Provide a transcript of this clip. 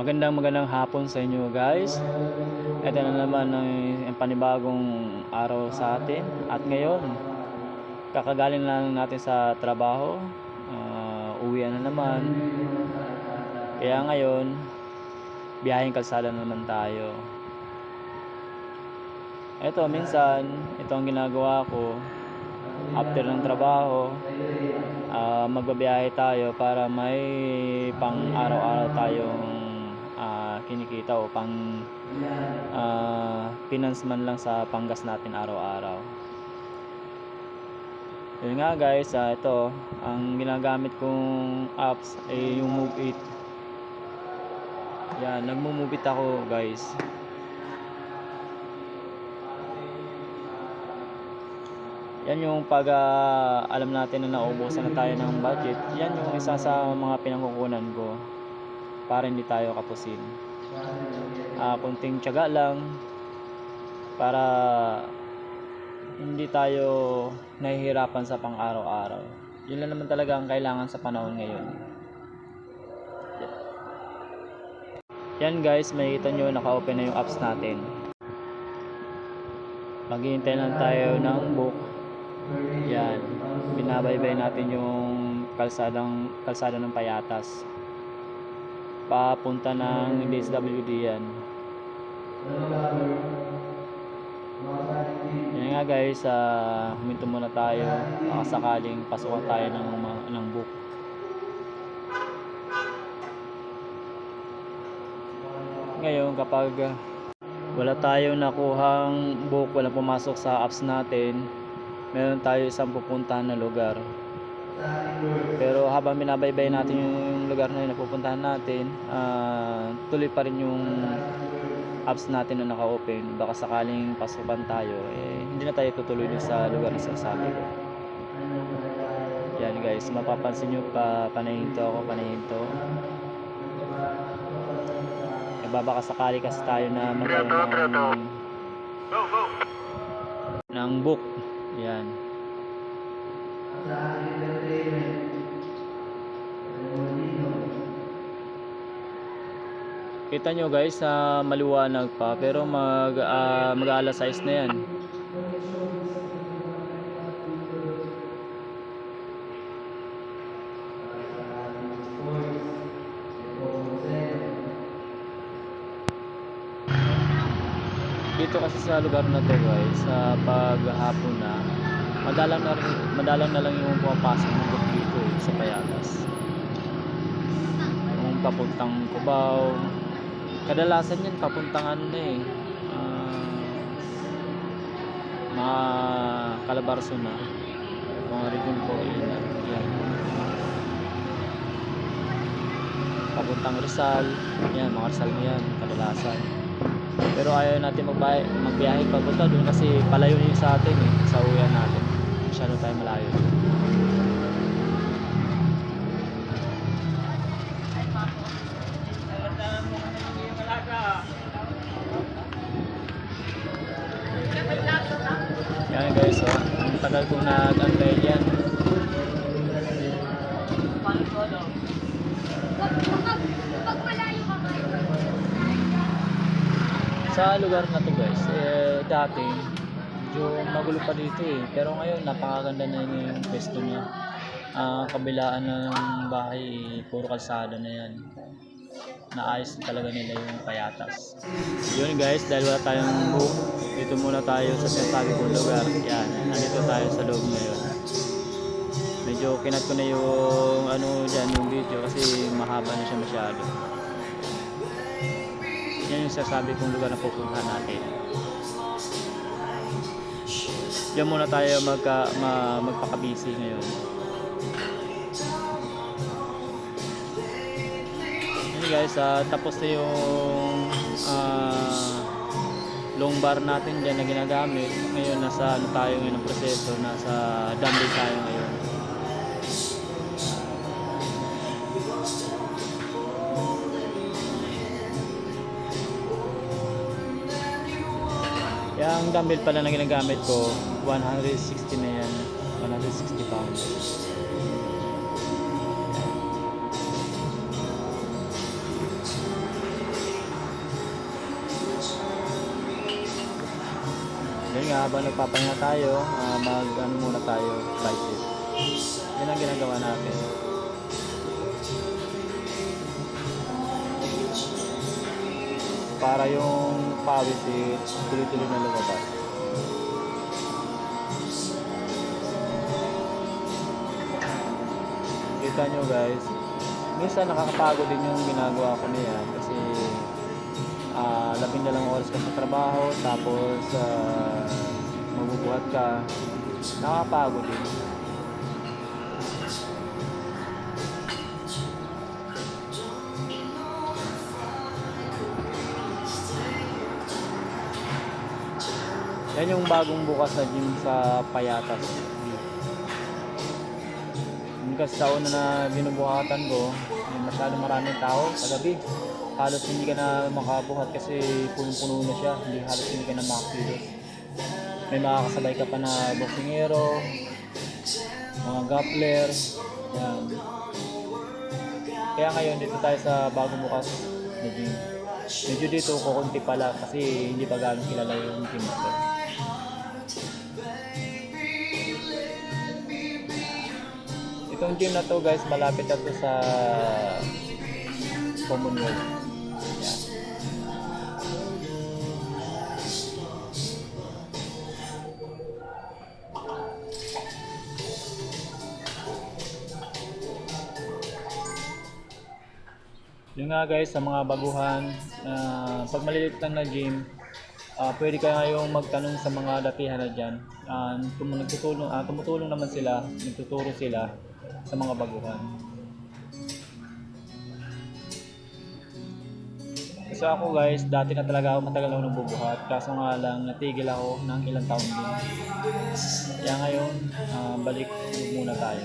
Magandang magandang hapon sa inyo guys. Ito na naman ang, panibagong araw sa atin. At ngayon, kakagaling lang natin sa trabaho. Uh, uwi na naman. Kaya ngayon, biyaheng kalsada na naman tayo. Ito, minsan, ito ang ginagawa ko. After ng trabaho, ah, magbabiyahe tayo para may pang araw-araw tayong ah, kinikita o pang ah, finance man lang sa panggas natin araw-araw. Yun nga guys, ah, ito, ang ginagamit kong apps ay yung Move It. Yan, nagmo-move it ako guys. Yan yung pag ah, alam natin na naubusan na tayo ng budget, yan yung isa sa mga pinangkukunan ko para hindi tayo kapusin. Ah, kunting tiyaga lang para hindi tayo nahihirapan sa pang-araw-araw. Yun lang naman talaga ang kailangan sa panahon ngayon. Yan guys, makikita nyo naka-open na yung apps natin. Maghihintay lang tayo ng book. Yan. Binabaybay natin yung kalsadang kalsada ng Payatas. Papunta ng DSWD yan. Yan nga guys, uh, huminto muna tayo. Baka sakaling pasukan tayo ng, ng book. Ngayon kapag uh, wala tayong nakuhang book, wala pumasok sa apps natin, meron tayo isang pupuntahan na lugar. Pero habang binabaybay natin yung lugar na yun na pupuntahan natin, ah, tuloy pa rin yung apps natin na naka-open. Baka sakaling pasukan tayo, eh, hindi na tayo tutuloy dun sa lugar na sinasabi ko. Yan guys, mapapansin nyo pa, panahinto ako, panahinto. Eh, baka sakali kasi tayo na magkaroon ng, ng book. Yan. Kita nyo guys, sa maliwanag pa pero mag uh, mag alas 6 na yan. Dito kasi sa lugar na to guys, sa paghapon na, madalang na, madalang na lang yung pumapasok ng dito eh, sa Payatas. Yung papuntang Cubao, kadalasan yan papuntang ano na eh ah, mga Calabarzon na. Mga region po yan. Papuntang Rizal. Yan mga Rizal na yan kadalasan. Pero ayaw natin magbiyahe, magbiyahe papunta doon kasi palayo yun sa atin eh sa uwian natin masyado tayo malayo yan guys oh. ang tagal kong nag-antay yan sa lugar na to guys eh dati medyo magulo pa dito eh. Pero ngayon napakaganda na yung pwesto niya. Ang kabilaan ng bahay puro kalsada na yan. Naayos na talaga nila yung payatas. Yun guys dahil wala tayong book dito muna tayo sa sinasabi kong lugar. Yan nandito tayo sa loob ngayon medyo kinat ko na yung ano dyan yung video kasi mahaba na siya masyado. Yan yung sasabi kong lugar na pupuntahan natin. Diyan muna tayo magka, ma, magpaka-busy ngayon. Yan guys, ah, tapos na yung ah, long bar natin dyan na ginagamit. Ngayon nasa ano tayo ngayon ng proseso, nasa dumbbell tayo ngayon. Yung dumbbell pala na ginagamit ko, 160 na yan. 160 pounds. Yan nga, habang nagpapahinga tayo, ah, uh, mag ano muna tayo, bicep. Yan ang ginagawa natin. Para yung pawis eh, tuloy-tuloy na lumabas. Kita nyo guys, minsan nakakapagod din yung ginagawa ko na yan kasi ah labing dalang oras ka sa trabaho tapos ah, mabubuhat ka nakakapagod din yan yung bagong bukas na gym sa Payatas. Yung kasi sa una na binubuhatan ko masyado maraming tao sa gabi halos hindi ka na makabuhat kasi punong-puno na siya. Hindi halos hindi ka na makakilos. May makakasabay ka pa na boxingero mga grappler yan. Kaya ngayon dito tayo sa bagong bukas. Na gym medyo dito kukunti pala kasi hindi pa gano'ng kilala yung team. na itong gym na to guys. Malapit na to sa Commonwealth. Yan Yun nga guys, sa mga baguhan, ah, pag maliliit lang na gym, ah, pwede kayong magtanong sa mga datihan na dyan. Ah, tum- nagtutulong, ah, tumutulong naman sila, nagtuturo sila sa mga baguhan. Kasi ako guys, dati na talaga ako matagal ako nagbubuhat. Kaso nga lang, natigil ako ng ilang taon din. Kaya ngayon, ah, balik muna tayo.